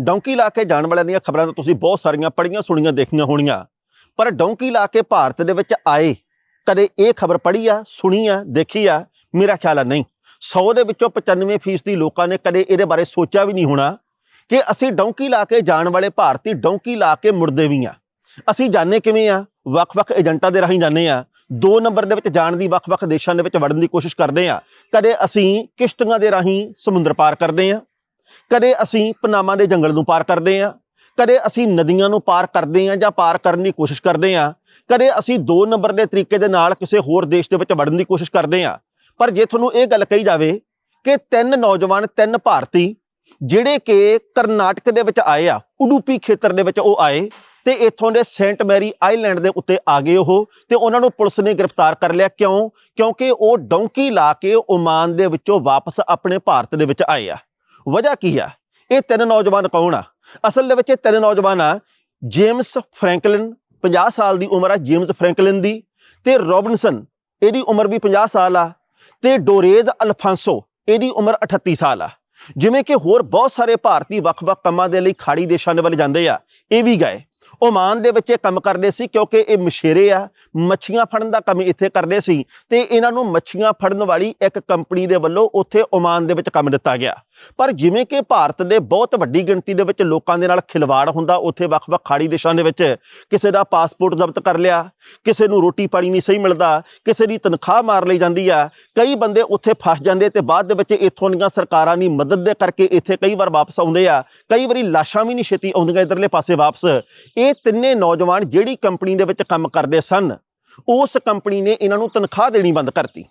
Donkey ਲਾ ਕੇ ਜਾਣ ਵਾਲਿਆਂ ਦੀਆਂ ਖਬਰਾਂ ਤਾਂ ਤੁਸੀਂ ਬਹੁਤ ਸਾਰੀਆਂ ਪੜ੍ਹੀਆਂ ਸੁਣੀਆਂ ਦੇਖੀਆਂ ਹੋਣੀਆਂ। ਪਰ ਡੌਂਕੀ ਲਾ ਕੇ ਭਾਰਤ ਦੇ ਵਿੱਚ ਆਏ, ਕਦੇ ਇਹ ਖਬਰ ਪੜ੍ਹੀ ਆ, ਸੁਣੀ ਆ, ਦੇਖੀ ਆ? ਮੇਰਾ ਖਿਆਲ ਆ ਨਹੀਂ। 100 ਦੇ ਵਿੱਚੋਂ 95% ਲੋਕਾਂ ਨੇ ਕਦੇ ਇਹਦੇ ਬਾਰੇ ਸੋਚਿਆ ਵੀ ਨਹੀਂ ਹੋਣਾ ਕਿ ਅਸੀਂ ਡੌਂਕੀ ਲਾ ਕੇ ਜਾਣ ਵਾਲੇ ਭਾਰਤੀ ਡੌਂਕੀ ਲਾ ਕੇ ਮੁੜਦੇ ਵੀ ਆ। ਅਸੀਂ ਜਾਣੇ ਕਿਵੇਂ ਆ? ਵੱਖ-ਵੱਖ ਏਜੰਟਾਂ ਦੇ ਰਾਹੀਂ ਜਾਂਦੇ ਆ। ਦੋ ਨੰਬਰ ਦੇ ਵਿੱਚ ਜਾਣ ਦੀ ਵੱਖ-ਵੱਖ ਦੇਸ਼ਾਂ ਦੇ ਵਿੱਚ ਵੜਨ ਦੀ ਕੋਸ਼ਿਸ਼ ਕਰਦੇ ਆ। ਕਦੇ ਅਸੀਂ ਕਿਸ਼ਤੀਆਂ ਦੇ ਰਾਹੀਂ ਸਮੁੰਦਰ ਪਾਰ ਕਰਦੇ ਆ। ਕਦੇ ਅਸੀਂ ਪਨਾਮਾ ਦੇ ਜੰਗਲ ਨੂੰ ਪਾਰ ਕਰਦੇ ਹਾਂ, ਕਦੇ ਅਸੀਂ ਨਦੀਆਂ ਨੂੰ ਪਾਰ ਕਰਦੇ ਹਾਂ ਜਾਂ ਪਾਰ ਕਰਨ ਦੀ ਕੋਸ਼ਿਸ਼ ਕਰਦੇ ਹਾਂ, ਕਦੇ ਅਸੀਂ ਦੋ ਨੰਬਰ ਦੇ ਤਰੀਕੇ ਦੇ ਨਾਲ ਕਿਸੇ ਹੋਰ ਦੇਸ਼ ਦੇ ਵਿੱਚ ਵੜਨ ਦੀ ਕੋਸ਼ਿਸ਼ ਕਰਦੇ ਹਾਂ। ਪਰ ਜੇ ਤੁਹਾਨੂੰ ਇਹ ਗੱਲ ਕਹੀ ਜਾਵੇ ਕਿ ਤਿੰਨ ਨੌਜਵਾਨ, ਤਿੰਨ ਭਾਰਤੀ ਜਿਹੜੇ ਕਿ ਕਰਨਾਟਕ ਦੇ ਵਿੱਚ ਆਏ ਆ, ਉਡੂਪੀ ਖੇਤਰ ਦੇ ਵਿੱਚ ਉਹ ਆਏ ਤੇ ਇੱਥੋਂ ਦੇ ਸੈਂਟ ਮੈਰੀ ਆਈਲੈਂਡ ਦੇ ਉੱਤੇ ਆ ਗਏ ਉਹ ਤੇ ਉਹਨਾਂ ਨੂੰ ਪੁਲਿਸ ਨੇ ਗ੍ਰਿਫਤਾਰ ਕਰ ਲਿਆ। ਕਿਉਂ? ਕਿਉਂਕਿ ਉਹ ਡੌਂਕੀ ਲਾ ਕੇ ਓਮਾਨ ਦੇ ਵਿੱਚੋਂ ਵਾਪਸ ਆਪਣੇ ਭਾਰਤ ਦੇ ਵਿੱਚ ਆਏ ਆ। ਵਜ੍ਹਾ ਕੀ ਆ? ਇਹ ਤਿੰਨ ਨੌਜਵਾਨ ਕੌਣ ਆ? ਅਸਲ ਦੇ ਵਿੱਚ ਇਹ ਤਿੰਨ ਨੌਜਵਾਨ ਆ, ਜੇਮਸ ਫ੍ਰੈਂਕਲਿਨ 50 ਸਾਲ ਦੀ ਉਮਰ ਆ ਜੇਮਸ ਫ੍ਰੈਂਕਲਿਨ ਦੀ ਤੇ ਰੋਬਿਨਸਨ, ਇਹਦੀ ਉਮਰ ਵੀ 50 ਸਾਲ ਆ ਤੇ ਡੋਰੇਜ਼ ਅਲਫਾਂਸੋ, ਇਹਦੀ ਉਮਰ 38 ਸਾਲ ਆ। ਜਿਵੇਂ ਕਿ ਹੋਰ ਬਹੁਤ ਸਾਰੇ ਭਾਰਤੀ ਵੱਖ-ਵੱਖ ਕੰਮਾਂ ਦੇ ਲਈ ਖਾੜੀ ਦੇਸ਼ਾਂ ਦੇ ਵੱਲ ਜਾਂਦੇ ਆ, ਇਹ ਵੀ ਗਏ। ਓਮਾਨ ਦੇ ਵਿੱਚ ਇਹ ਕੰਮ ਕਰਦੇ ਸੀ ਕਿਉਂਕਿ ਇਹ ਮਛੇਰੇ ਆ, ਮੱਛੀਆਂ ਫੜਨ ਦਾ ਕੰਮ ਇੱਥੇ ਕਰਦੇ ਸੀ ਤੇ ਇਹਨਾਂ ਨੂੰ ਮੱਛੀਆਂ ਫੜਨ ਵਾਲੀ ਇੱਕ ਕੰਪਨੀ ਦੇ ਵੱਲੋਂ ਉੱਥੇ ਓਮਾਨ ਦੇ ਵਿੱਚ ਕੰਮ ਦਿੱਤਾ ਗਿਆ। ਪਰ ਜਿਵੇਂ ਕਿ ਭਾਰਤ ਦੇ ਬਹੁਤ ਵੱਡੀ ਗਿਣਤੀ ਦੇ ਵਿੱਚ ਲੋਕਾਂ ਦੇ ਨਾਲ ਖਿਲਵਾੜ ਹੁੰਦਾ, ਉੱਥੇ ਵੱਖ-ਵੱਖ ਖਾੜੀ ਦੇਸ਼ਾਂ ਦੇ ਵਿੱਚ ਕਿਸੇ ਦਾ ਪਾਸਪੋਰਟ ਜ਼ਬਤ ਕਰ ਲਿਆ, ਕਿਸੇ ਨੂੰ ਰੋਟੀ ਪਾਣੀ ਨਹੀਂ ਸਹੀ ਮਿਲਦਾ, ਕਿਸੇ ਦੀ ਤਨਖਾਹ ਮਾਰ ਲਈ ਜਾਂਦੀ ਆ, ਕਈ ਬੰਦੇ ਉੱਥੇ ਫਸ ਜਾਂਦੇ ਤੇ ਬਾਅਦ ਦੇ ਵਿੱਚ ਇੱਥੋਂ ਦੀਆਂ ਸਰਕਾਰਾਂ ਦੀ ਮਦਦ ਦੇ ਕਰਕੇ ਇੱਥੇ ਕਈ ਵਾਰ ਵਾਪਸ ਆਉਂਦੇ ਆ, ਕਈ ਵਾਰੀ ਲਾਸ਼ਾਂ ਵੀ ਨਹੀਂ ਛੇਤੀ ਆਉਂਦੀਆਂ ਇਧਰਲੇ ਪਾਸੇ ਵਾਪਸ। ਇਹ ਤਿੰਨੇ ਨੌਜਵਾਨ ਜਿਹੜੀ ਕੰਪਨੀ ਦੇ ਵਿੱਚ ਕੰਮ ਕਰਦੇ ਸਨ, ਉਸ ਕੰਪਨੀ ਨੇ ਇਹਨਾਂ ਨੂੰ ਤਨਖਾਹ ਦੇਣੀ ਬੰਦ ਕਰਤੀ।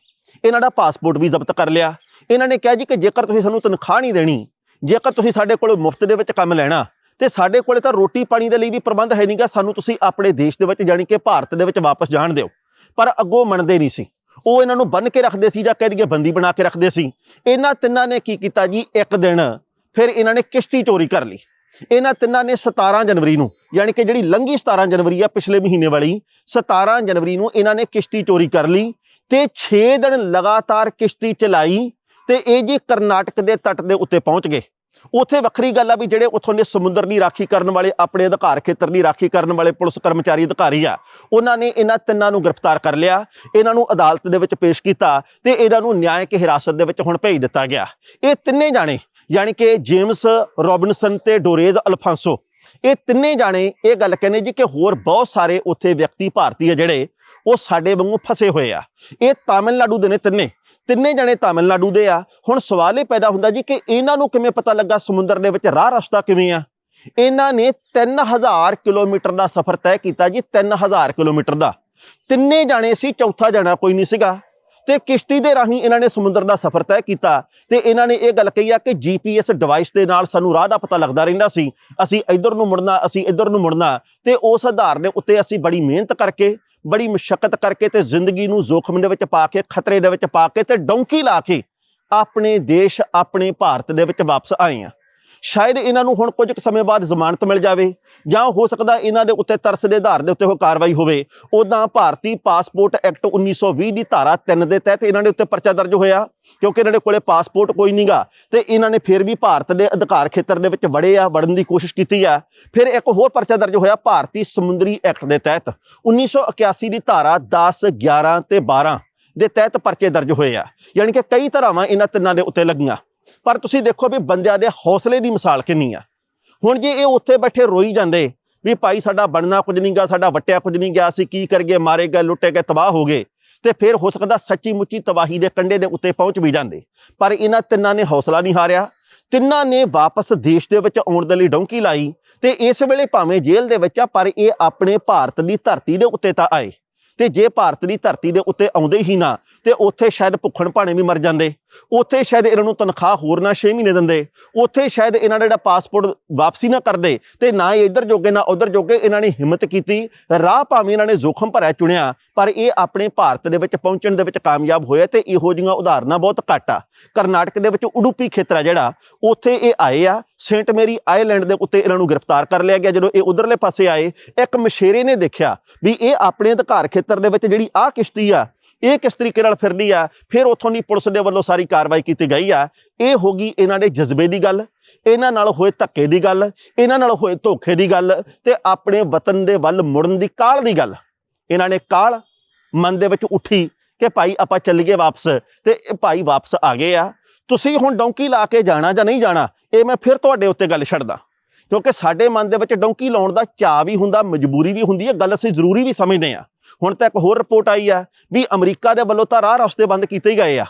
ਇਹਨਾਂ ਦਾ ਪਾਸਪੋਰਟ ਵੀ ਜ਼ਬਤ ਕਰ ਲਿਆ। ਇਹਨਾਂ ਨੇ ਕਿਹਾ ਜੀ ਕਿ ਜੇਕਰ ਤੁਸੀਂ ਸਾਨੂੰ ਤਨਖਾਹ ਨਹੀਂ ਦੇਣੀ, ਜੇਕਰ ਤੁਸੀਂ ਸਾਡੇ ਕੋਲ ਮੁਫਤ ਦੇ ਵਿੱਚ ਕੰਮ ਲੈਣਾ, ਤੇ ਸਾਡੇ ਕੋਲੇ ਤਾਂ ਰੋਟੀ ਪਾਣੀ ਦੇ ਲਈ ਵੀ ਪ੍ਰਬੰਧ ਹੈ ਨਹੀਂਗਾ ਸਾਨੂੰ ਤੁਸੀਂ ਆਪਣੇ ਦੇਸ਼ ਦੇ ਵਿੱਚ ਜਾਣੀ ਕਿ ਭਾਰਤ ਦੇ ਵਿੱਚ ਵਾਪਸ ਜਾਣ ਦਿਓ। ਪਰ ਅੱਗੋਂ ਮੰਨਦੇ ਨਹੀਂ ਸੀ। ਉਹ ਇਹਨਾਂ ਨੂੰ ਬੰਨ ਕੇ ਰੱਖਦੇ ਸੀ ਜਾਂ ਕਹਿ ਦਈਏ ਬੰਦੀ ਬਣਾ ਕੇ ਰੱਖਦੇ ਸੀ। ਇਹਨਾਂ ਤਿੰਨਾਂ ਨੇ ਕੀ ਕੀਤਾ ਜੀ? ਇੱਕ ਦਿਨ ਫਿਰ ਇਹਨਾਂ ਨੇ ਕਿਸ਼ਤੀ ਚੋਰੀ ਕਰ ਲਈ। ਇਹਨਾਂ ਤਿੰਨਾਂ ਨੇ 17 ਜਨਵਰੀ ਨੂੰ, ਯਾਨੀ ਕਿ ਜਿਹੜੀ ਲੰਘੀ 17 ਜਨਵਰੀ ਆ ਪਿਛਲੇ ਮਹੀਨੇ ਵਾਲੀ 17 ਜਨਵਰੀ ਨੂੰ ਇਹਨਾਂ ਨੇ ਕਿਸ਼ਤੀ ਚੋਰੀ ਕਰ ਲਈ। ਤੇ 6 ਦਿਨ ਲਗਾਤਾਰ ਕਿਸ਼ਤੀ ਚਲਾਈ ਤੇ ਇਹ ਜੀ ਕਰਨਾਟਕ ਦੇ ਤੱਟ ਦੇ ਉੱਤੇ ਪਹੁੰਚ ਗਏ। ਉੱਥੇ ਵੱਖਰੀ ਗੱਲ ਆ ਵੀ ਜਿਹੜੇ ਉੱਥੋਂ ਦੇ ਸਮੁੰਦਰ ਦੀ ਰਾਖੀ ਕਰਨ ਵਾਲੇ, ਆਪਣੇ ਅਧਿਕਾਰ ਖੇਤਰ ਦੀ ਰਾਖੀ ਕਰਨ ਵਾਲੇ ਪੁਲਿਸ ਕਰਮਚਾਰੀ ਅਧਿਕਾਰੀ ਆ, ਉਹਨਾਂ ਨੇ ਇਹਨਾਂ ਤਿੰਨਾਂ ਨੂੰ ਗ੍ਰਿਫਤਾਰ ਕਰ ਲਿਆ, ਇਹਨਾਂ ਨੂੰ ਅਦਾਲਤ ਦੇ ਵਿੱਚ ਪੇਸ਼ ਕੀਤਾ ਤੇ ਇਹਨਾਂ ਨੂੰ ਨਿਆਇਕ ਹਿਰਾਸਤ ਦੇ ਵਿੱਚ ਹੁਣ ਭੇਜ ਦਿੱਤਾ ਗਿਆ। ਇਹ ਤਿੰਨੇ ਜਾਣੇ, ਯਾਨੀ ਕਿ ਜੇਮਸ ਰੋਬਿਨਸਨ ਤੇ ਡੋਰੇਜ਼ ਅਲਫਾਂਸੋ, ਇਹ ਤਿੰਨੇ ਜਾਣੇ ਇਹ ਗੱਲ ਕਹਿੰਦੇ ਜੀ ਕਿ ਹੋਰ ਬਹੁਤ ਸਾਰੇ ਉੱਥੇ ਵਿਅਕਤੀ ਭਾਰਤੀ ਆ ਜਿਹੜੇ ਉਹ ਸਾਡੇ ਵਾਂਗੂ ਫਸੇ ਹੋਏ ਆ। ਇਹ ਤਾਮਿਲਨਾਡੂ ਦੇ ਨੇ ਤਿੰਨੇ। ਤਿੰਨੇ ਜਣੇ ਤਾਮਿਲਨਾਡੂ ਦੇ ਆ। ਹੁਣ ਸਵਾਲ ਇਹ ਪੈਦਾ ਹੁੰਦਾ ਜੀ ਕਿ ਇਹਨਾਂ ਨੂੰ ਕਿਵੇਂ ਪਤਾ ਲੱਗਾ ਸਮੁੰਦਰ ਦੇ ਵਿੱਚ ਰਾਹ ਰਸਤਾ ਕਿਵੇਂ ਆ? ਇਹਨਾਂ ਨੇ 3000 ਕਿਲੋਮੀਟਰ ਦਾ ਸਫ਼ਰ ਤੈਅ ਕੀਤਾ ਜੀ 3000 ਕਿਲੋਮੀਟਰ ਦਾ। ਤਿੰਨੇ ਜਾਣੇ ਸੀ, ਚੌਥਾ ਜਾਣਾ ਕੋਈ ਨਹੀਂ ਸੀਗਾ। ਤੇ ਕਿਸ਼ਤੀ ਦੇ ਰਾਹੀਂ ਇਹਨਾਂ ਨੇ ਸਮੁੰਦਰ ਦਾ ਸਫ਼ਰ ਤੈਅ ਕੀਤਾ। ਤੇ ਇਹਨਾਂ ਨੇ ਇਹ ਗੱਲ ਕਹੀ ਆ ਕਿ ਜੀਪੀਐਸ ਡਿਵਾਈਸ ਦੇ ਨਾਲ ਸਾਨੂੰ ਰਾਹ ਦਾ ਪਤਾ ਲੱਗਦਾ ਰਹਿੰਦਾ ਸੀ। ਅਸੀਂ ਇੱਧਰ ਨੂੰ ਮੁੜਨਾ, ਅਸੀਂ ਇੱਧਰ ਨੂੰ ਮੁੜਨਾ। ਤੇ ਉਸ ਆਧਾਰ ਦੇ ਉੱਤੇ ਅਸੀਂ ਬੜੀ ਮਿਹਨਤ ਕਰਕੇ ਬੜੀ ਮੁਸ਼ਕਲ ਕਰਕੇ ਤੇ ਜ਼ਿੰਦਗੀ ਨੂੰ ਜ਼ੋਖਮ ਦੇ ਵਿੱਚ ਪਾ ਕੇ, ਖਤਰੇ ਦੇ ਵਿੱਚ ਪਾ ਕੇ ਤੇ ਡੌਂਕੀ ਲਾ ਕੇ ਆਪਣੇ ਦੇਸ਼, ਆਪਣੇ ਭਾਰਤ ਦੇ ਵਿੱਚ ਵਾਪਸ ਆਏ ਆ ਸ਼ਾਇਦ ਇਹਨਾਂ ਨੂੰ ਹੁਣ ਕੁਝ ਕੁ ਸਮੇਂ ਬਾਅਦ ਜ਼ਮਾਨਤ ਮਿਲ ਜਾਵੇ, ਜਾਂ ਹੋ ਸਕਦਾ ਇਹਨਾਂ ਦੇ ਉੱਤੇ ਤਰਸ ਦੇ ਆਧਾਰ ਦੇ ਉੱਤੇ ਉਹ ਕਾਰਵਾਈ ਹੋਵੇ। ਉਦਾਂ ਭਾਰਤੀ ਪਾਸਪੋਰਟ ਐਕਟ 1920 ਦੀ ਧਾਰਾ 3 ਦੇ ਤਹਿਤ ਇਹਨਾਂ ਦੇ ਉੱਤੇ ਪਰਚਾ ਦਰਜ ਹੋਇਆ, ਕਿਉਂਕਿ ਇਹਨਾਂ ਦੇ ਕੋਲੇ ਪਾਸਪੋਰਟ ਕੋਈ ਨਹੀਂਗਾ ਤੇ ਇਹਨਾਂ ਨੇ ਫਿਰ ਵੀ ਭਾਰਤ ਦੇ ਅਧਿਕਾਰ ਖੇਤਰ ਦੇ ਵਿੱਚ ਵੜੇ ਆ, ਵੜਨ ਦੀ ਕੋਸ਼ਿਸ਼ ਕੀਤੀ ਆ। ਫਿਰ ਇੱਕ ਹੋਰ ਪਰਚਾ ਦਰਜ ਹੋਇਆ ਭਾਰਤੀ ਸਮੁੰਦਰੀ ਐਕਟ ਦੇ ਤਹਿਤ 1981 ਦੀ ਧਾਰਾ 10 11 ਤੇ 12 ਦੇ ਤਹਿਤ ਪਰਚੇ ਦਰਜ ਹੋਏ ਆ। ਯਾਨੀ ਕਿ ਕਈ ਧਾਰਾਵਾਂ ਇਹਨਾਂ ਤਿੰਨਾਂ ਦੇ ਉੱਤੇ ਲੱਗੀਆਂ। ਪਰ ਤੁਸੀਂ ਦੇਖੋ ਵੀ ਬੰਦਿਆਂ ਦੇ ਹੌਸਲੇ ਦੀ ਮਿਸਾਲ ਕਿੰਨੀ ਆ। ਹੁਣ ਜੇ ਇਹ ਉੱਥੇ ਬੈਠੇ ਰੋਈ ਜਾਂਦੇ ਵੀ ਭਾਈ ਸਾਡਾ ਬਣਨਾ ਕੁਝ ਨਹੀਂ ਗਿਆ ਸਾਡਾ ਵਟਿਆ ਕੁਝ ਨਹੀਂ ਗਿਆ, ਅਸੀਂ ਕੀ ਕਰਗੇ ਮਾਰੇ ਗਏ, ਲੁੱਟੇ ਗਏ, ਤਬਾਹ ਹੋ ਗਏ, ਤੇ ਫਿਰ ਹੋ ਸਕਦਾ ਸੱਚੀ ਮੁੱਚੀ ਤਬਾਹੀ ਦੇ ਕੰਡੇ ਦੇ ਉੱਤੇ ਪਹੁੰਚ ਵੀ ਜਾਂਦੇ। ਪਰ ਇਹਨਾਂ ਤਿੰਨਾਂ ਨੇ ਹੌਸਲਾ ਨਹੀਂ ਹਾਰਿਆ। ਤਿੰਨਾਂ ਨੇ ਵਾਪਸ ਦੇਸ਼ ਦੇ ਵਿੱਚ ਆਉਣ ਦੇ ਲਈ ਡੌਂਕੀ ਲਾਈ ਤੇ ਇਸ ਵੇਲੇ ਭਾਵੇਂ ਜੇਲ੍ਹ ਦੇ ਵਿੱਚ ਆ, ਪਰ ਇਹ ਆਪਣੇ ਭਾਰਤ ਦੀ ਧਰਤੀ ਦੇ ਉੱਤੇ ਤਾਂ ਆਏ। ਤੇ ਜੇ ਭਾਰਤ ਦੀ ਧਰਤੀ ਦੇ ਉੱਤੇ ਆਉਂਦੇ ਹੀ ਨਾ, ਤੇ ਉੱਥੇ ਸ਼ਾਇਦ ਭੁੱਖਣ ਭਾਣੇ ਵੀ ਮਰ ਜਾਂਦੇ। ਉੱਥੇ ਸ਼ਾਇਦ ਇਹਨਾਂ ਨੂੰ ਤਨਖਾਹ ਹੋਰ ਨਾ 6 ਮਹੀਨੇ ਦਿੰਦੇ। ਉੱਥੇ ਸ਼ਾਇਦ ਇਹਨਾਂ ਦਾ ਜਿਹੜਾ ਪਾਸਪੋਰਟ ਵਾਪਸੀ ਨਾ ਕਰਦੇ, ਤੇ ਨਾ ਹੀ ਇੱਧਰ ਜੋਗੇ, ਨਾ ਉੱਧਰ ਜੋਗੇ ਇਹਨਾਂ ਨੇ ਹਿੰਮਤ ਕੀਤੀ। ਰਾਹ ਭਾਵੇਂ ਇਹਨਾਂ ਨੇ ਜ਼ੋਖਮ ਭਰਿਆ ਚੁਣਿਆ, ਪਰ ਇਹ ਆਪਣੇ ਭਾਰਤ ਦੇ ਵਿੱਚ ਪਹੁੰਚਣ ਦੇ ਵਿੱਚ ਕਾਮਯਾਬ ਹੋਇਆ ਤੇ ਇਹੋ ਜਿਹੀਆਂ ਉਦਾਹਰਨਾਂ ਬਹੁਤ ਘੱਟ ਆ। ਕਰਨਾਟਕ ਦੇ ਵਿੱਚ ਉਡੂਪੀ ਖੇਤਰ ਆ ਜਿਹੜਾ, ਉੱਥੇ ਇਹ ਆਏ ਆ ਸੇਂਟ ਮੇਰੀ ਆਈਲੈਂਡ ਦੇ ਉੱਤੇ ਇਹਨਾਂ ਨੂੰ ਗ੍ਰਿਫਤਾਰ ਕਰ ਲਿਆ ਗਿਆ। ਜਦੋਂ ਇਹ ਉਧਰਲੇ ਪਾਸੇ ਆਏ, ਇੱਕ ਮਸ਼ੇਰੇ ਨੇ ਦੇਖਿਆ ਵੀ ਇਹ ਆਪਣੇ ਅਧਿਕਾਰ ਖੇਤਰ ਦੇ ਵਿੱਚ ਜਿਹੜੀ ਆਹ ਕਿਸ਼ਤੀ ਆ, ਇਹ ਕਿਸ ਤਰੀਕੇ ਨਾਲ ਫਿਰਦੀ ਆ, ਫਿਰ ਉੱਥੋਂ ਦੀ ਪੁਲਿਸ ਦੇ ਵੱਲੋਂ ਸਾਰੀ ਕਾਰਵਾਈ ਕੀਤੀ ਗਈ ਆ। ਇਹ ਹੋ ਗਈ ਇਹਨਾਂ ਦੇ ਜਜ਼ਬੇ ਦੀ ਗੱਲ, ਇਹਨਾਂ ਨਾਲ ਹੋਏ ਧੱਕੇ ਦੀ ਗੱਲ, ਇਹਨਾਂ ਨਾਲ ਹੋਏ ਧੋਖੇ ਦੀ ਗੱਲ ਤੇ ਆਪਣੇ ਵਤਨ ਦੇ ਵੱਲ ਮੁੜਨ ਦੀ ਕਾਲ ਦੀ ਗੱਲ। ਇਹਨਾਂ ਨੇ ਕਾਲ ਮਨ ਦੇ ਵਿੱਚ ਉੱਠੀ ਕਿ ਭਾਈ ਆਪਾਂ ਚੱਲੀਏ ਵਾਪਸ ਤੇ ਭਾਈ ਵਾਪਸ ਆ ਗਏ ਆ। ਤੁਸੀਂ ਹੁਣ ਡੌਂਕੀ ਲਾ ਕੇ ਜਾਣਾ ਜਾਂ ਨਹੀਂ ਜਾਣਾ, ਇਹ ਮੈਂ ਫਿਰ ਤੁਹਾਡੇ ਉੱਤੇ ਗੱਲ ਛੱਡਦਾ। ਕਿਉਂਕਿ ਸਾਡੇ ਮਨ ਦੇ ਵਿੱਚ ਡੌਂਕੀ ਲਾਉਣ ਦਾ ਚਾਅ ਵੀ ਹੁੰਦਾ, ਮਜਬੂਰੀ ਵੀ ਹੁੰਦੀ ਹੈ, ਗੱਲ ਅਸੀਂ ਜ਼ਰੂਰੀ ਵੀ ਸਮਝਦੇ ਆ ਹੁਣ ਤਾਂ ਇੱਕ ਹੋਰ ਰਿਪੋਰਟ ਆਈ ਆ ਵੀ ਅਮਰੀਕਾ ਦੇ ਵੱਲੋਂ ਤਾਂ ਰਾਹ ਰਸਤੇ ਬੰਦ ਕੀਤੇ ਹੀ ਗਏ ਆ।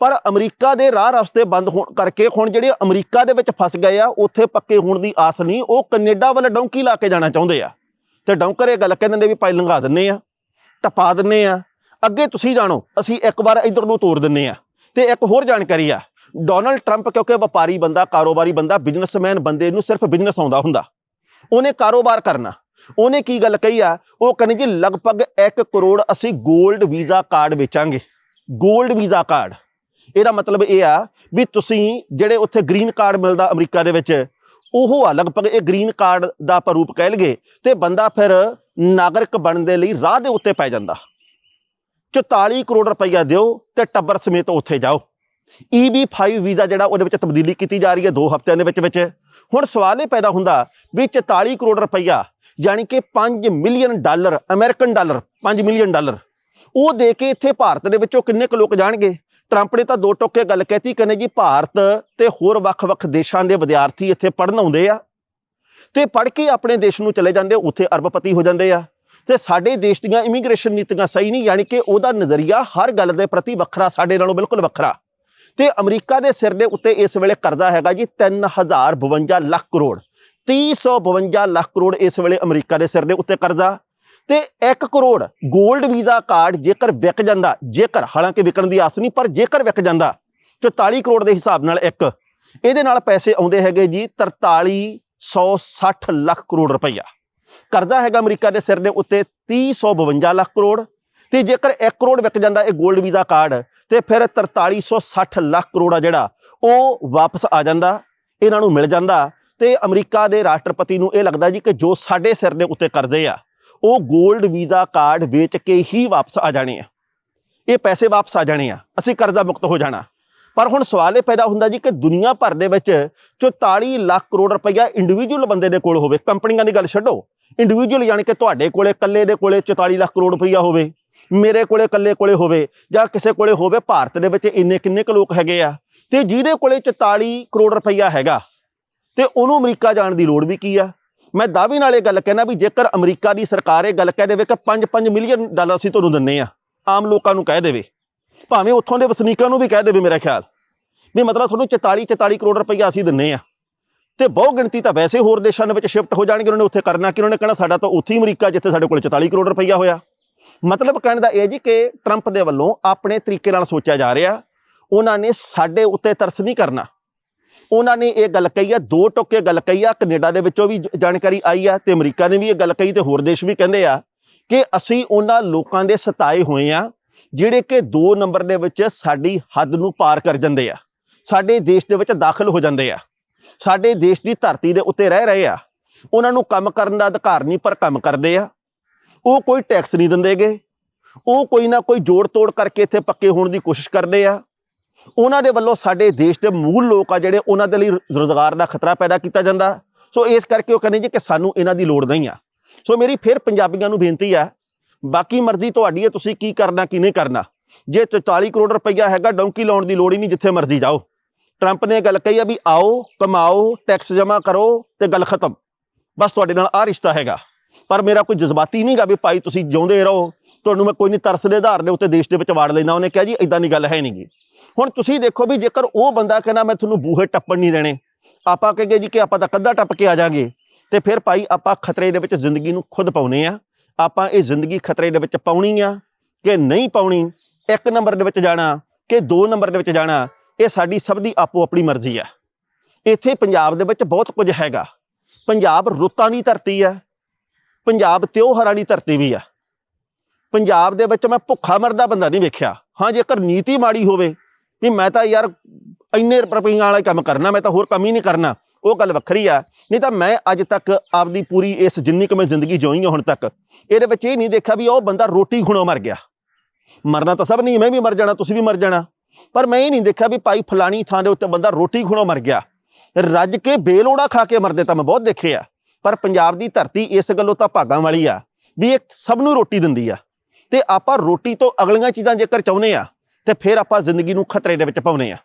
ਪਰ ਅਮਰੀਕਾ ਦੇ ਰਾਹ ਰਸਤੇ ਬੰਦ ਹੋਣ ਕਰਕੇ ਹੁਣ ਜਿਹੜੇ ਅਮਰੀਕਾ ਦੇ ਵਿੱਚ ਫਸ ਗਏ ਆ, ਉੱਥੇ ਪੱਕੇ ਹੋਣ ਦੀ ਆਸ ਨਹੀਂ, ਉਹ ਕੈਨੇਡਾ ਵੱਲ ਡੌਂਕੀ ਲਾ ਕੇ ਜਾਣਾ ਚਾਹੁੰਦੇ ਆ। ਤੇ ਡੌਂਕਰ ਇਹ ਗੱਲ ਕਹਿੰਦੇ ਨੇ ਵੀ ਭਾਈ ਲੰਘਾ ਦਿੰਨੇ ਆ, ਟਪਾ ਦਿੰਨੇ ਆ। ਅੱਗੇ ਤੁਸੀਂ ਜਾਣੋ, ਅਸੀਂ ਇੱਕ ਵਾਰ ਇਧਰ ਨੂੰ ਤੋੜ ਦਿੰਨੇ ਆ। ਤੇ ਇੱਕ ਹੋਰ ਜਾਣਕਾਰੀ ਆ। ਡੋਨਲਡ ਟਰੰਪ ਕਿਉਂਕਿ ਵਪਾਰੀ ਬੰਦਾ, ਕਾਰੋਬਾਰੀ ਬੰਦਾ ਬਿਜ਼ਨਸਮੈਨ ਬੰਦੇ ਨੂੰ ਸਿਰਫ ਬਿਜ਼ਨਸ ਆਉਂਦਾ ਹੁੰਦਾ। ਉਹਨੇ ਕਾਰੋਬਾਰ ਕਰਨਾ। ਉਹਨੇ ਕੀ ਗੱਲ ਕਹੀ ਆ? ਉਹ ਕਹਿੰਦੇ ਜੀ ਲਗਭਗ 1 ਕਰੋੜ ਅਸੀਂ 골ਡ ਵੀਜ਼ਾ ਕਾਰਡ ਵੇਚਾਂਗੇ। 골ਡ ਵੀਜ਼ਾ ਕਾਰਡ ਇਹਦਾ ਮਤਲਬ ਇਹ ਆ ਵੀ ਤੁਸੀਂ ਜਿਹੜੇ ਉੱਥੇ ਗ੍ਰੀਨ ਕਾਰਡ ਮਿਲਦਾ ਅਮਰੀਕਾ ਦੇ ਵਿੱਚ, ਉਹ ਆ ਲਗਭਗ ਇਹ ਗ੍ਰੀਨ ਕਾਰਡ ਦਾ ਆਪਾਂ ਕਹਿ ਲਈਏ ਤੇ ਬੰਦਾ ਫਿਰ ਨਾਗਰਿਕ ਬਣਨ ਦੇ ਲਈ ਰਾਹ ਦੇ ਉੱਤੇ ਪੈ ਜਾਂਦਾ। 44 ਕਰੋੜ ਰੁਪਈਆ ਦਿਓ ਤੇ ਟੱਬਰ ਸਮੇਤ ਉੱਥੇ ਜਾਓ। EB5 ਵੀਜ਼ਾ ਜਿਹੜਾ ਉਹਦੇ ਵਿੱਚ ਤਬਦੀਲੀ ਕੀਤੀ ਜਾ ਰਹੀ ਹੈ 2 ਹਫ਼ਤਿਆਂ ਦੇ ਵਿੱਚ ਵਿੱਚ। ਹੁਣ ਸਵਾਲ ਇਹ ਪੈਦਾ ਹੁੰਦਾ ਵੀ 44 ਕਰੋੜ ਰੁਪਈਆ ਯਾਨੀ ਕਿ 5 million dollar, American dollar 5 million dollar, ਉਹ ਦੇ ਕੇ ਇੱਥੇ ਭਾਰਤ ਦੇ ਵਿੱਚੋਂ ਕਿੰਨੇ ਕੁ ਲੋਕ ਜਾਣਗੇ? ਟਰੰਪ ਨੇ ਤਾਂ ਦੋ ਟੋਕੇ ਗੱਲ ਕਹਿਤੀ, ਕਹਿੰਦੇ ਜੀ ਭਾਰਤ ਤੇ ਹੋਰ ਵੱਖ-ਵੱਖ ਦੇਸ਼ਾਂ ਦੇ ਵਿਦਿਆਰਥੀ ਇੱਥੇ ਪੜ੍ਹਨ ਆਉਂਦੇ ਆ ਤੇ ਪੜ੍ਹ ਕੇ ਆਪਣੇ ਦੇਸ਼ ਨੂੰ ਚਲੇ ਜਾਂਦੇ ਉੱਥੇ ਅਰਬਪਤੀ ਹੋ ਜਾਂਦੇ ਆ। ਤੇ ਸਾਡੇ ਦੇਸ਼ ਦੀਆਂ ਇਮੀਗ੍ਰੇਸ਼ਨ ਨੀਤੀਆਂ ਸਹੀ ਨਹੀਂ, ਯਾਨੀ ਕਿ ਉਹਦਾ ਨਜ਼ਰੀਆ ਹਰ ਗੱਲ ਦੇ ਪ੍ਰਤੀ ਵੱਖਰਾ, ਸਾਡੇ ਨਾਲੋਂ ਬਿਲਕੁਲ ਵੱਖਰਾ। ਤੇ ਅਮਰੀਕਾ ਦੇ ਸਿਰ ਦੇ ਉੱਤੇ ਇਸ ਵੇਲੇ ਕਰਜ਼ਾ ਹੈਗਾ ਜੀ 3052 ਲੱਖ ਕਰੋੜ। 352 ਲੱਖ ਕਰੋੜ ਇਸ ਵੇਲੇ ਅਮਰੀਕਾ ਦੇ ਸਿਰ ਦੇ ਉੱਤੇ ਕਰਜ਼ਾ। ਤੇ 1 ਕਰੋੜ 골ਡ ਵੀਜ਼ਾ ਕਾਰਡ ਜੇਕਰ ਵਿਕ ਜਾਂਦਾ, ਜੇਕਰ, ਹਾਲਾਂਕਿ ਵਿਕਣ ਦੀ ਆਸ ਨਹੀਂ, ਪਰ ਜੇਕਰ ਵਿਕ ਜਾਂਦਾ 44 ਕਰੋੜ ਦੇ ਹਿਸਾਬ ਨਾਲ ਇੱਕ। ਇਹਦੇ ਨਾਲ ਪੈਸੇ ਆਉਂਦੇ ਹੈਗੇ ਜੀ 4360 ਲੱਖ ਕਰੋੜ ਰੁਪਈਆ। ਕਰਜ਼ਾ ਹੈਗਾ ਅਮਰੀਕਾ ਦੇ ਸਿਰ ਦੇ ਉੱਤੇ 3052 ਲੱਖ ਕਰੋੜ ਤੇ ਜੇਕਰ 1 ਕਰੋੜ ਵਿਕ ਜਾਂਦਾ ਇਹ 골ਡ ਵੀਜ਼ਾ ਕਾਰਡ ਤੇ ਫਿਰ 4360 ਲੱਖ ਕਰੋੜ ਆ ਜਿਹੜਾ, ਉਹ ਵਾਪਸ ਆ ਜਾਂਦਾ, ਇਹਨਾਂ ਨੂੰ ਮਿਲ ਜਾਂਦਾ ਤੇ ਅਮਰੀਕਾ ਦੇ ਰਾਸ਼ਟਰਪਤੀ ਨੂੰ ਇਹ ਲੱਗਦਾ ਜੀ ਕਿ ਜੋ ਸਾਡੇ ਸਿਰ ਦੇ ਉੱਤੇ ਕਰਜ਼ੇ ਆ, ਉਹ 골ਡ ਵੀਜ਼ਾ ਕਾਰਡ ਵੇਚ ਕੇ ਹੀ ਵਾਪਸ ਆ ਜਾਣੇ ਆ। ਇਹ ਪੈਸੇ ਵਾਪਸ ਆ ਜਾਣੇ ਆ, ਅਸੀਂ ਕਰਜ਼ਾ ਮੁਕਤ ਹੋ ਜਾਣਾ। ਪਰ ਹੁਣ ਸਵਾਲ ਇਹ ਪੈਦਾ ਹੁੰਦਾ ਜੀ ਕਿ ਦੁਨੀਆ ਭਰ ਦੇ ਵਿੱਚ 44 ਲੱਖ ਕਰੋੜ ਰੁਪਈਆ ਇੰਡੀਵਿਜੂਅਲ ਬੰਦੇ ਦੇ ਕੋਲ ਹੋਵੇ, ਕੰਪਨੀਆਂ ਦੀ ਗੱਲ ਛੱਡੋ ਇੰਡੀਵਿਜੂਅਲ ਯਾਨੀ ਕਿ ਤੁਹਾਡੇ ਕੋਲੇ, ਇਕੱਲੇ ਦੇ ਕੋਲੇ 44 ਲੱਖ ਕਰੋੜ ਰੁਪਈਆ ਹੋਵੇ, ਮੇਰੇ ਕੋਲੇ, ਇਕੱਲੇ ਕੋਲੇ ਹੋਵੇ ਜਾਂ ਕਿਸੇ ਕੋਲੇ ਹੋਵੇ, ਭਾਰਤ ਦੇ ਵਿੱਚ ਇੰਨੇ ਕਿੰਨੇ ਕੁ ਲੋਕ ਹੈਗੇ ਆ ਤੇ ਜਿਹਦੇ ਕੋਲੇ 44 ਕਰੋੜ ਰੁਪਈਆ ਹੈਗਾ ਤੇ ਉਹਨੂੰ ਅਮਰੀਕਾ ਜਾਣ ਦੀ ਲੋੜ ਵੀ ਕੀ ਆ? ਮੈਂ ਦਾਅਵੇ ਨਾਲ ਇਹ ਗੱਲ ਕਹਿਣਾ ਵੀ ਜੇਕਰ ਅਮਰੀਕਾ ਦੀ ਸਰਕਾਰ ਇਹ ਗੱਲ ਕਹਿ ਦੇਵੇ ਕਿ 5-5 ਮਿਲੀਅਨ ਡਾਲਰ ਅਸੀਂ ਤੁਹਾਨੂੰ ਦਿੰਨੇ ਆ, ਆਮ ਲੋਕਾਂ ਨੂੰ ਕਹਿ ਦੇਵੇ, ਭਾਵੇਂ ਉੱਥੋਂ ਦੇ ਵਸਨੀਕਾਂ ਨੂੰ ਵੀ ਕਹਿ ਦੇਵੇ ਮੇਰਾ ਖਿਆਲ, ਵੀ ਮਤਲਬ ਤੁਹਾਨੂੰ 44-44 ਕਰੋੜ ਰੁਪਈਆ ਅਸੀਂ ਦਿੰਨੇ ਆ। ਤੇ ਬਹੁ ਗਿਣਤੀ ਤਾਂ ਵੈਸੇ ਹੋਰ ਦੇਸ਼ਾਂ ਦੇ ਵਿੱਚ ਸ਼ਿਫਟ ਹੋ ਜਾਣਗੇ, ਉਹਨਾਂ ਨੇ ਉੱਥੇ ਕਰਨਾ ਕਿ, ਉਹਨਾਂ ਨੇ ਕਹਿਣਾ ਸਾਡਾ ਤਾਂ ਉੱਥੇ ਹੀ ਅਮਰੀਕਾ, ਜਿੱਥੇ ਸਾਡੇ ਕੋਲ 44 ਕਰੋੜ ਰੁਪਈਆ ਹੋਇਆ। ਮਤਲਬ ਕਹਿਣ ਦਾ ਇਹ ਜੀ ਕਿ ਟਰੰਪ ਦੇ ਵੱਲੋਂ ਆਪਣੇ ਤਰੀਕੇ ਨਾਲ ਸੋਚਿਆ ਜਾ ਰਿਹਾ, ਉਹਨਾਂ ਨੇ ਸਾਡੇ ਉੱਤੇ ਤਰਸ ਨਹੀਂ ਕਰਨਾ। ਉਹਨਾਂ ਨੇ ਇਹ ਗੱਲ ਕਹੀ ਆ, ਦੋ ਟੋਕੇ ਗੱਲ ਕਹੀ ਆ, ਕੈਨੇਡਾ ਦੇ ਵਿੱਚੋਂ ਵੀ ਜਾਣਕਾਰੀ ਆਈ ਆ ਤੇ ਅਮਰੀਕਾ ਨੇ ਵੀ ਇਹ ਗੱਲ ਕਹੀ ਤੇ ਹੋਰ ਦੇਸ਼ ਵੀ ਕਹਿੰਦੇ ਆ ਕਿ ਅਸੀਂ ਉਹਨਾਂ ਲੋਕਾਂ ਦੇ ਸਤਾਏ ਹੋਏ ਆ, ਜਿਹੜੇ ਕਿ 2 ਨੰਬਰ ਦੇ ਵਿੱਚ ਸਾਡੀ ਹੱਦ ਨੂੰ ਪਾਰ ਕਰ ਜਾਂਦੇ ਆ, ਸਾਡੇ ਦੇਸ਼ ਦੇ ਵਿੱਚ ਦਾਖਲ ਹੋ ਜਾਂਦੇ ਆ। ਸਾਡੇ ਦੇਸ਼ ਦੀ ਧਰਤੀ ਦੇ ਉੱਤੇ ਰਹਿ ਰਹੇ ਆ। ਉਹਨਾਂ ਨੂੰ ਕੰਮ ਕਰਨ ਦਾ ਅਧਿਕਾਰ ਨਹੀਂ, ਪਰ ਕੰਮ ਕਰਦੇ ਆ। ਉਹ ਕੋਈ ਟੈਕਸ ਨਹੀਂ ਦਿੰਦੇਗੇ। ਉਹ ਕੋਈ ਨਾ ਕੋਈ ਜੋੜ ਤੋੜ ਕਰਕੇ ਇੱਥੇ ਪੱਕੇ ਹੋਣ ਦੀ ਕੋਸ਼ਿਸ਼ ਕਰਦੇ ਆ। ਉਹਨਾਂ ਦੇ ਵੱਲੋਂ ਸਾਡੇ ਦੇਸ਼ ਦੇ ਮੂਲ ਲੋਕ ਆ ਜਿਹੜੇ ਉਹਨਾਂ ਦੇ ਲਈ ਰੋਜ਼ਗਾਰ ਦਾ ਖਤਰਾ ਪੈਦਾ ਕੀਤਾ ਜਾਂਦਾ। ਸੋ ਇਸ ਕਰਕੇ ਉਹ ਕਹਿੰਦੇ ਜੀ ਕਿ ਸਾਨੂੰ ਇਹਨਾਂ ਦੀ ਲੋੜ ਨਹੀਂ ਆ। ਸੋ ਮੇਰੀ ਫਿਰ ਪੰਜਾਬੀਆਂ ਨੂੰ ਬੇਨਤੀ ਆ, ਬਾਕੀ ਮਰਜ਼ੀ ਤੁਹਾਡੀ ਹੈ ਤੁਸੀਂ ਕੀ ਕਰਨਾ ਕੀ ਨਹੀਂ ਕਰਨਾ। ਜੇ 44 ਕਰੋੜ ਰੁਪਈਆ ਹੈਗਾ, ਡੌਂਕੀ ਲਾਉਣ ਦੀ ਲੋੜ ਹੀ ਨਹੀਂ, ਜਿੱਥੇ ਮਰਜ਼ੀ ਜਾਓ। ਟਰੰਪ ਨੇ ਗੱਲ ਕਹੀ ਆ ਵੀ ਆਓ, ਕਮਾਓ ਟੈਕਸ ਜਮ੍ਹਾਂ ਕਰੋ ਤੇ ਗੱਲ ਖਤਮ। ਬਸ ਤੁਹਾਡੇ ਨਾਲ ਆ ਰਿਸ਼ਤਾ ਹੈਗਾ। ਪਰ ਮੇਰਾ ਕੋਈ ਜਜ਼ਬਾਤੀ ਨਹੀਂਗਾ ਵੀ ਭਾਈ ਤੁਸੀਂ ਜਿਉਂਦੇ ਰਹੋ। ਤੁਹਾਨੂੰ ਮੈਂ ਕੋਈ ਨਹੀਂ ਤਰਸ ਦੇ ਆਧਾਰ ਦੇ ਉੱਤੇ ਦੇਸ਼ ਦੇ ਵਿੱਚ ਵਾੜ ਲੈਣਾ ਉਹਨੇ ਕਿਹਾ ਜੀ ਇਦਾਂ ਦੀ ਗੱਲ ਹੈ ਨਹੀਂਗੀ ਹੁਣ ਤੁਸੀਂ ਦੇਖੋ ਵੀ ਜੇਕਰ ਉਹ ਬੰਦਾ ਕਹਿੰਦਾ ਮੈਂ ਤੁਹਾਨੂੰ ਬੂਹੇ ਟੱਪਣ ਨਹੀਂ ਦੇਣੇ, ਆਪਾਂ ਕਹੇਗੇ ਜੀ ਕਿ ਆਪਾਂ ਤਾਂ ਕੱਦਾ ਟੱਪ ਕੇ ਆ ਜਾਾਂਗੇ, ਤੇ ਫਿਰ ਭਾਈ ਆਪਾਂ ਖਤਰੇ ਦੇ ਵਿੱਚ ਜ਼ਿੰਦਗੀ ਨੂੰ ਖੁਦ ਪਾਉਨੇ ਆ। ਆਪਾਂ ਇਹ ਜ਼ਿੰਦਗੀ ਖਤਰੇ ਦੇ ਵਿੱਚ ਪਾਉਣੀ ਆ ਕਿ ਨਹੀਂ ਪਾਉਣੀ? ਇੱਕ ਨੰਬਰ ਦੇ ਵਿੱਚ ਜਾਣਾ ਕਿ ਦੋ ਨੰਬਰ ਦੇ ਵਿੱਚ ਜਾਣਾ? ਇਹ ਸਾਡੀ ਸਭ ਦੀ ਆਪੋ ਆਪਣੀ ਮਰਜ਼ੀ ਹੈ ਇੱਥੇ ਪੰਜਾਬ ਦੇ ਵਿੱਚ ਬਹੁਤ ਕੁਝ ਹੈਗਾ। ਪੰਜਾਬ ਰੁੱਤਾਂ ਦੀ ਧਰਤੀ ਹੈ ਪੰਜਾਬ ਤਿਉਹਾਰਾਂ ਦੀ ਧਰਤੀ ਵੀ ਹੈ ਪੰਜਾਬ ਦੇ ਵਿੱਚ ਮੈਂ ਭੁੱਖਾ ਮਰਦਾ ਬੰਦਾ ਨਹੀਂ ਵੇਖਿਆ। ਹਾਂ, ਜੇਕਰ ਨੀਤੀ ਮਾੜੀ ਹੋਵੇ ਵੀ ਮੈਂ ਤਾਂ ਯਾਰ ਇੰਨੇ ਰੁਪਈਆਂ ਵਾਲਾ ਕੰਮ ਕਰਨਾ, ਮੈਂ ਤਾਂ ਹੋਰ ਕੰਮ ਹੀ ਨਹੀਂ ਕਰਨਾ, ਉਹ ਗੱਲ ਵੱਖਰੀ ਆ। ਨਹੀਂ ਤਾਂ ਮੈਂ ਅੱਜ ਤੱਕ ਆਪਦੀ ਪੂਰੀ ਇਸ ਜਿੰਨੀ ਕੁ ਮੈਂ ਜ਼ਿੰਦਗੀ ਜਿਉਈ ਹਾਂ ਹੁਣ ਤੱਕ, ਇਹਦੇ ਵਿੱਚ ਇਹ ਨਹੀਂ ਦੇਖਿਆ ਵੀ ਉਹ ਬੰਦਾ ਰੋਟੀ ਖੁਣੋਂ ਮਰ ਗਿਆ। ਮਰਨਾ ਤਾਂ ਸਭ ਨਹੀਂ, ਮੈਂ ਵੀ ਮਰ ਜਾਣਾ, ਤੁਸੀਂ ਵੀ ਮਰ ਜਾਣਾ। ਪਰ ਮੈਂ ਇਹ ਨਹੀਂ ਦੇਖਿਆ ਵੀ ਭਾਈ ਫਲਾਣੀ ਥਾਂ ਦੇ ਉੱਤੇ ਬੰਦਾ ਰੋਟੀ ਖੁਣੋਂ ਮਰ ਗਿਆ। ਰੱਜ ਕੇ ਬੇਲੋੜਾ ਖਾ ਕੇ ਮਰਦੇ ਤਾਂ ਮੈਂ ਬਹੁਤ ਦੇਖੇ ਆ। ਪਰ ਪੰਜਾਬ ਦੀ ਧਰਤੀ ਇਸ ਗੱਲੋਂ ਤਾਂ ਭਾਗਾਂ ਵਾਲੀ ਆ ਵੀ ਇਹ ਸਭ ਨੂੰ ਰੋਟੀ ਦਿੰਦੀ ਆ। ਤੇ ਆਪਾਂ ਰੋਟੀ ਤੋਂ ਅਗਲੀਆਂ ਚੀਜ਼ਾਂ ਜੇਕਰ ਚਾਹੁੰਦੇ ਆ, ਤੇ ਫਿਰ ਆਪਾਂ ਜ਼ਿੰਦਗੀ ਨੂੰ ਖਤਰੇ ਦੇ ਵਿੱਚ ਪਾਉਨੇ ਆ।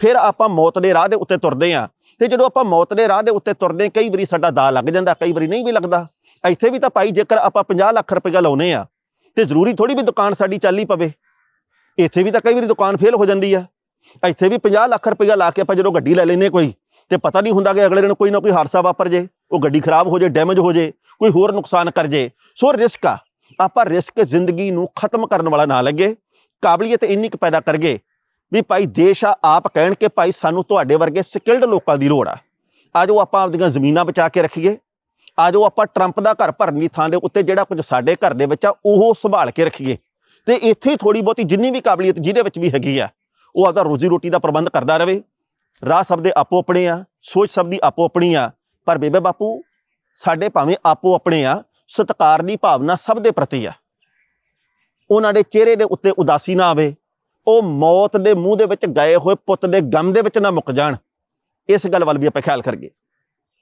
ਫਿਰ ਆਪਾਂ ਮੌਤ ਦੇ ਰਾਹ ਦੇ ਉੱਤੇ ਤੁਰਦੇ ਆ ਤੇ ਜਦੋਂ ਆਪਾਂ ਮੌਤ ਦੇ ਰਾਹ ਦੇ ਉੱਤੇ ਤੁਰਦੇ ਕਈ ਵਾਰੀ ਸਾਡਾ ਦਾ ਲੱਗ ਜਾਂਦਾ, ਕਈ ਵਾਰੀ ਨਹੀਂ ਵੀ ਲੱਗਦਾ। ਇੱਥੇ ਵੀ ਤਾਂ ਭਾਈ ਜੇਕਰ ਆਪਾਂ 50 ਲੱਖ ਰੁਪਏ ਲਾਉਨੇ ਆ, ਤੇ ਜ਼ਰੂਰੀ ਥੋੜੀ ਵੀ ਦੁਕਾਨ ਸਾਡੀ ਚੱਲ ਹੀ ਪਵੇ। ਇੱਥੇ ਵੀ ਤਾਂ ਕਈ ਵਾਰੀ ਦੁਕਾਨ ਫੇਲ ਹੋ ਜਾਂਦੀ ਆ। ਇੱਥੇ ਵੀ 50 ਲੱਖ ਰੁਪਇਆ ਲਾ ਕੇ ਆਪਾਂ ਜਦੋਂ ਗੱਡੀ ਲੈ ਲੈਨੇ ਕੋਈ, ਤੇ ਪਤਾ ਨਹੀਂ ਹੁੰਦਾ ਕਿ ਅਗਲੇ ਦਿਨ ਕੋਈ ਨਾ ਕੋਈ ਹਾਦਸਾ ਵਾਪਰ ਜੇ, ਉਹ ਗੱਡੀ ਖਰਾਬ ਹੋ ਜੇ ਡੈਮੇਜ ਹੋ ਜੇ, ਕੋਈ ਹੋਰ ਨੁਕਸਾਨ ਕਰ ਜੇ। ਸੋ ਰਿਸਕ ਆ। ਆਪਾਂ ਰਿਸਕ ਜ਼ਿੰਦਗੀ ਨੂੰ ਖਤਮ ਕਰਨ ਵਾਲਾ ਨਾ ਲੱਗੇ। ਕਾਬਲੀਅਤ ਇੰਨੀ ਕੁ ਪੈਦਾ ਕਰਗੇ ਵੀ ਭਾਈ ਦੇਸ਼ ਆ, ਆਪ ਕਹਿਣ ਕਿ ਭਾਈ ਸਾਨੂੰ ਤੁਹਾਡੇ ਵਰਗੇ ਸਕਿਲਡ ਲੋਕਾਂ ਦੀ ਲੋੜ ਆ। ਆਜੋ ਆਪਾਂ ਆਪਦੀਆਂ ਜ਼ਮੀਨਾਂ ਬਚਾ ਕੇ ਰੱਖੀਏ। ਆਜੋ ਆਪਾਂ ਟਰੰਪ ਦਾ ਘਰ ਭਰਨ ਦੀ ਥਾਂ ਦੇ ਉੱਤੇ ਜਿਹੜਾ ਕੁਝ ਸਾਡੇ ਘਰ ਦੇ ਵਿੱਚ ਆ, ਉਹ ਸੰਭਾਲ ਕੇ ਰੱਖੀਏ। ਤੇ ਇੱਥੇ ਥੋੜੀ ਬਹੁਤੀ ਜਿੰਨੀ ਵੀ ਕਾਬਲੀਅਤ ਜਿਹਦੇ ਵਿੱਚ ਵੀ ਹੈਗੀ ਆ, ਉਹ ਆਪਦਾ ਰੋਜ਼ੀ ਰੋਟੀ ਦਾ ਪ੍ਰਬੰਧ ਕਰਦਾ ਰਵੇ। ਰਾਹ ਸਭ ਦੇ ਆਪੋ ਆਪਣੇ ਆ, ਸੋਚ ਸਭ ਦੀ ਆਪੋ ਆਪਣੀ ਆ, ਪਰ ਬੇਬੇ ਬਾਪੂ, ਸਾਡੇ ਭਾਵੇਂ ਆਪੋ ਆਪਣੇ ਆ, ਸਤਿਕਾਰ ਦੀ ਭਾਵਨਾ ਸਭ ਦੇ ਪ੍ਰਤੀ ਆ। ਉਹਨਾਂ ਦੇ ਚਿਹਰੇ ਦੇ ਉੱਤੇ ਉਦਾਸੀ ਨਾ ਆਵੇ, ਉਹ ਮੌਤ ਦੇ ਮੂੰਹ ਦੇ ਵਿੱਚ ਗਏ ਹੋਏ ਪੁੱਤ ਦੇ ਗਮ ਦੇ ਵਿੱਚ ਨਾ ਮੁੱਕ ਜਾਣ। ਇਸ ਗੱਲ ਵੱਲ ਵੀ ਆਪਾਂ ਖਿਆਲ ਕਰੀਏ।